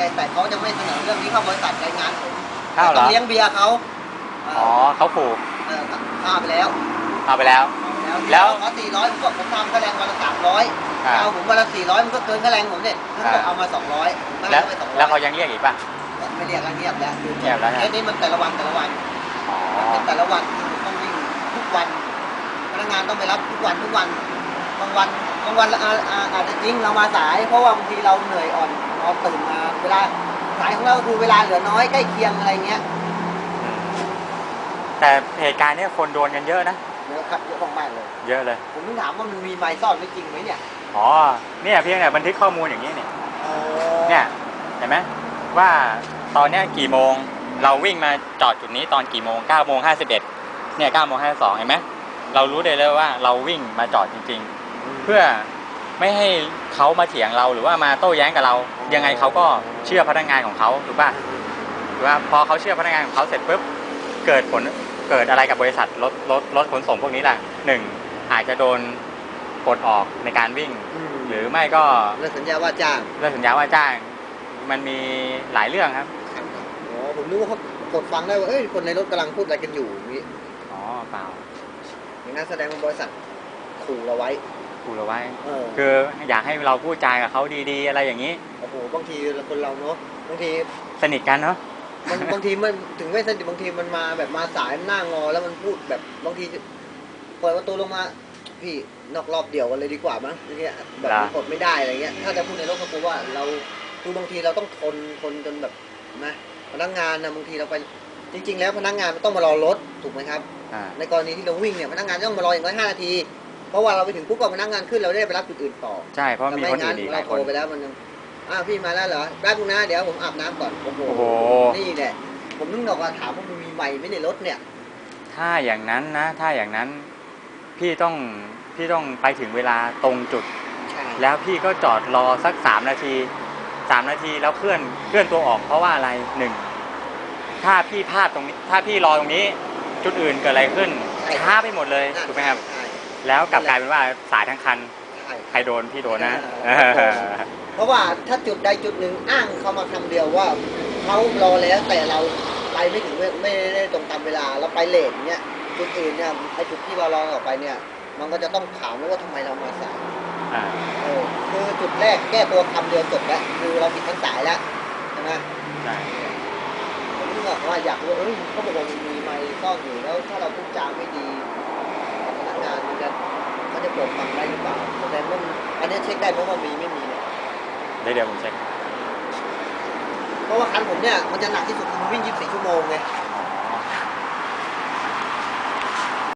ไง แต่เขาจะไม่เสนอเรื่องนี้เข้าบริษัทรายงานผมอ้าวเหรต้อองเลี้ยงเบียร์เขาเอ๋อเขาขู่เออฆ่าไปแล้วเอาไปแล้วเอาไปแล้แล้ววเขาสี่ร้อยผมบอกผมทำค่าแรงวันละสามร้อยอ่าเอาผมวันละสี่ร้อยมันก็เกินค่าแรงผมเนี่ยเขาบอกอ่าเอามาสองร้อยผมก็แล้ให้วไปสองร้แล้วอเขายยังเรียกอีกป่ะ ไม่เรียกแล้วเงียบแล้วเงียบแล้วนะเคสนี้มันแต่ละวันแต่ละวันอ๋อเป็นแต่ละวันต้องวิ่งทุกวัน พนักงานต้องไปรับทุกวันทุกวัน บางวันบางวันอาอาอาจจะจริงเรามาสาย เพราะว่าบางทีเราเหนื่อยอ่อนเราตื่นมาเวลาสายของเราคือเวลาเหลือน้อยใกล้เคียงอะไรเงี้ยแต่เหตุการณ์เนี้ยคนโดนกันเยอะนะเนื้อคัดเยอะมากๆเลย เยอะเลย ผมถึงถามว่ามันมีไม้ซ่อนไม่จริงไหมเนี่ยอ๋อเนี่ยเพียงแต่บันทึกข้อมูลอย่างนี้เนี่ยเอเนี่ยเห็นไหมว่าตอนเนี้ยกี่โมงเราวิ่งมาจอดจุดนี้ตอนกี่โมง9โมง51เนี่ย9โมง52เห็นไหมเรารู้ได้เลยว่าเราวิ่งมาจอดจริง ๆ เพื่อไม่ให้เขามาเถียงเราหรือว่ามาโต้แย้งกับเรา ยังไงเขาก็เชื่อพนักงานของเขาถูกป่ะถูกป่ะพอเขาเชื่อพนักงานของเขาเสร็จปุ๊บเกิดผลเกิดอะไรกับบริษัทรถรถรถขนส่งพวกนี้ล่ะหนึ่งอาจจะโดนปลดออกในการวิ่งมหรือไม่ก็เลิกสัญญาว่าจ้างเรื่องสัญญาว่าจ้าง มันมีหลายเรื่องครับอ๋อผมนึกว่าเขากดฟังได้ว่าเอ้ยคนในรถกำลังพูดอะไรกันอยู่อย่างนี้อ๋อเปล่าอย่างนั้นแสดงว่าบริษัทขู่เราไว้ พูดเอาไว้ เออ คืออยากให้เราพูดจากับเขาดีๆ อะไรอย่างนี้ โอ้โหบางทีคนเราเนาะบางทีสนิทกันเนาะ มัน บางทีมันถึงไม่สนิทบางทีมันมาแบบมาสายหน้างอแล้วมันพูดแบบบางทีเปิดประตูลงมา พี่นอกรอบเดี่ยวกันเลยดีกว่ามั้งอย่างเงี้ยแบบมันกดไม่ได้อะไรเงี้ยถ้าจะพูดในรถก็คือว่าเราคือบางทีเราต้องทนทนจนแบบนะพนักงานนะบางทีเราไปจริง ๆ แล้วพนักงานมันต้องมารอรถถูกไหมครับ อ่า ในกรณีที่เราวิ่งเนี่ยพนักงานต้องมารออย่างน้อยห้านาที เพราะว่าเราไปถึงปุ๊บก็พนักงานขึ้นเราได้ไปรับจุดอื่นต่อใช่เพราะมีคนอื่นอีกหเราลายโทคน รไปแล้วมันยังอ้าวพี่มาแล้วเหรอแป๊บนึงนะเดี๋ยวผมอาบน้ำก่อนโอ้โหโอ้โห นี่แหละผมนึกบอกว่าถามว่ามันมีใหม่ไหมในรถเนี่ย ถ้าอย่างนั้นนะ ถ้าอย่างนั้นพี่ต้องพี่ต้องไปถึงเวลาตรงจุด ใช่แล้วพี่ก็จอดรอสักสามนาทีสามนาทีแล้วเคลื่อนเคลื่อนตัวออกเพราะว่าอะไรหนึ่งถ้าพี่พลาดตรงนี้ ถ้าพี่รอตรงนี้ จุดอื่นเกิดอะไรขึ้นช้าไปหมดเลยถูกไหมครับ ใช่ แล้วกลับกลายเป็นว่าสายทั้งคันใช่ใครโดนพี่โดนนะเออเพราะว่าถ้าจุดใดจุดหนึ่งอ้างเขามาคำเดียวว่าเขารอแล้วแต่เราไปไม่ถึงไม่ไม่ได้ตรงตามเวลาเราไปเลทเนี่ยจุดอื่นเนี่ยไอ้จุดที่เรารอออกไปเนี่ย มันก็จะต้องถามว่าทำไมเรามาสายอ่าเออคือจุดแรกแก้ตัวคำเดียวจบแล้วคือเราผิดทั้งสายแล้วใช่ไหมใช่ผมนึกออกว่าอยากรู้เอ้ยเขาบอกว่ามันมีไมค์ซ่อนอยู่แล้วถ้าเราพูดจาไม่ดีกับพนักงาน มันจะเขาจะเปิดฟังได้หรือเปล่าแสดงว่ามันอันนี้เช็คได้เพราะว่ามีไม่มีเนี่ยเดี๋ยวเดี๋ยวผมเช็คเพราะว่าคันผมเนี่ยมันจะหนักที่สุดคือมันวิ่ง 24 ชั่วโมงไง